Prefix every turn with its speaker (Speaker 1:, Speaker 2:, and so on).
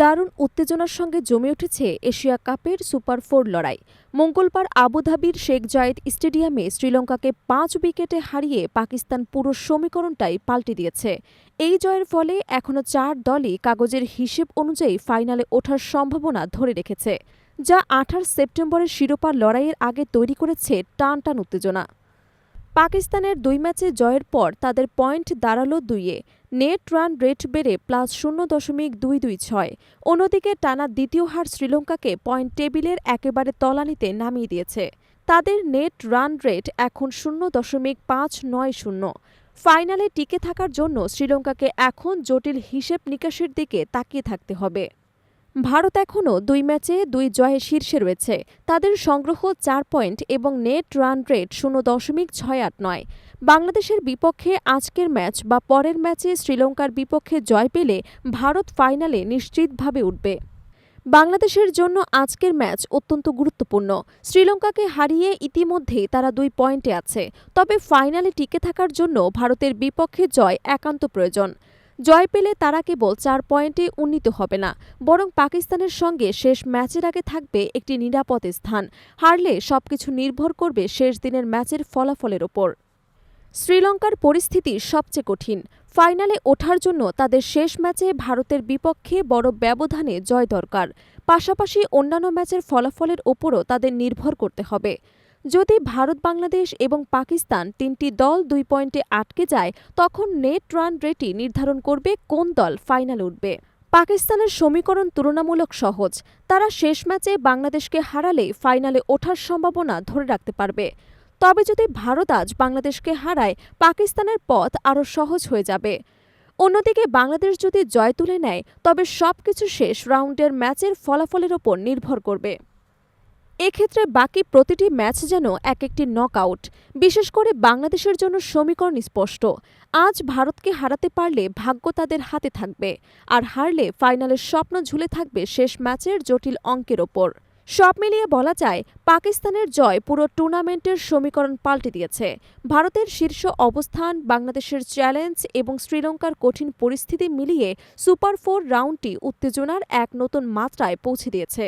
Speaker 1: দারুণ উত্তেজনার সঙ্গে জমে উঠেছে এশিয়া কাপের সুপার ফোর লড়াই। মঙ্গলবার আবুধাবির শেখ জায়েদ স্টেডিয়ামে শ্রীলঙ্কাকে পাঁচ উইকেটে হারিয়ে পাকিস্তান পুরো সমীকরণটাই পাল্টে দিয়েছে। এই জয়ের ফলে এখনও চার দলই কাগজের হিসেব অনুযায়ী ফাইনালে ওঠার সম্ভাবনা ধরে রেখেছে, যা আঠাশ সেপ্টেম্বরের শিরোপা লড়াইয়ের আগে তৈরি করেছে টান টান উত্তেজনা। পাকিস্তানের দুই ম্যাচে জয়ের পর তাদের পয়েন্ট দাঁড়াল দুইয়ে। নেট রান রেট বেড়ে প্লাস শূন্য দশমিক দুই দুই ছয়। অন্যদিকে টানা দ্বিতীয় হার শ্রীলঙ্কাকে পয়েন্ট টেবিলের একেবারে তলানিতে নামিয়ে দিয়েছে। তাদের নেট রান রেট এখন শূন্য দশমিক পাঁচ নয় শূন্য। ফাইনালে টিকে থাকার জন্য শ্রীলঙ্কাকে এখন জটিল হিসেব নিকাশের দিকে তাকিয়ে থাকতে হবে। ভারত এখনও দুই ম্যাচে দুই জয়ে শীর্ষে রয়েছে। তাদের সংগ্রহ চার পয়েন্ট এবং নেট রান রেট শূন্য দশমিক ছয় আট নয়। বাংলাদেশের বিপক্ষে আজকের ম্যাচ বা পরের ম্যাচে শ্রীলঙ্কার বিপক্ষে জয় পেলে ভারত ফাইনালে নিশ্চিতভাবে উঠবে। বাংলাদেশের জন্য আজকের ম্যাচ অত্যন্ত গুরুত্বপূর্ণ। শ্রীলঙ্কাকে হারিয়ে ইতিমধ্যে তারা দুই পয়েন্টে আছে, তবে ফাইনালে টিকে থাকার জন্য ভারতের বিপক্ষে জয় একান্ত প্রয়োজন। জয় পেলে তারা কেবল চার পয়েন্টে উন্নীত হবে না, বরং পাকিস্তানের সঙ্গে শেষ ম্যাচের আগে থাকবে একটি নিরাপদ স্থান। হারলে সবকিছু নির্ভর করবে শেষ দিনের ম্যাচের ফলাফলের ওপর। শ্রীলঙ্কার পরিস্থিতি সবচেয়ে কঠিন। ফাইনালে ওঠার জন্য তাদের শেষ ম্যাচে ভারতের বিপক্ষে বড় ব্যবধানে জয় দরকার। পাশাপাশি অন্যান্য ম্যাচের ফলাফলের ওপরও তাদের নির্ভর করতে হবে। যদি ভারত, বাংলাদেশ এবং পাকিস্তান তিনটি দল দুই পয়েন্টে আটকে যায়, তখন নেট রান রেটই নির্ধারণ করবে কোন দল ফাইনালে উঠবে। পাকিস্তানের সমীকরণ তুলনামূলক সহজ। তারা শেষ ম্যাচে বাংলাদেশকে হারালে ফাইনালে ওঠার সম্ভাবনা ধরে রাখতে পারবে। তবে যদি ভারত আজ বাংলাদেশকে হারায়, পাকিস্তানের পথ আরও সহজ হয়ে যাবে। অন্যদিকে বাংলাদেশ যদি জয় তুলে নেয়, তবে সবকিছু শেষ রাউন্ডের ম্যাচের ফলাফলের ওপর নির্ভর করবে। এক্ষেত্রে বাকি প্রতিটি ম্যাচ যেন এক একটি নকআউট। বিশেষ করে বাংলাদেশের জন্য সমীকরণ স্পষ্ট। আজ ভারতকে হারাতে পারলে ভাগ্য তাদের হাতে থাকবে, আর হারলে ফাইনালের স্বপ্ন ঝুলে থাকবে শেষ ম্যাচের জটিল অঙ্কের ওপর। সব মিলিয়ে বলা যায়, পাকিস্তানের জয় পুরো টুর্নামেন্টের সমীকরণ পাল্টে দিয়েছে। ভারতের শীর্ষ অবস্থান, বাংলাদেশের চ্যালেঞ্জ এবং শ্রীলঙ্কার কঠিন পরিস্থিতি মিলিয়ে সুপার ফোর রাউন্ডটি উত্তেজনার এক নতুন মাত্রায় পৌঁছে দিয়েছে।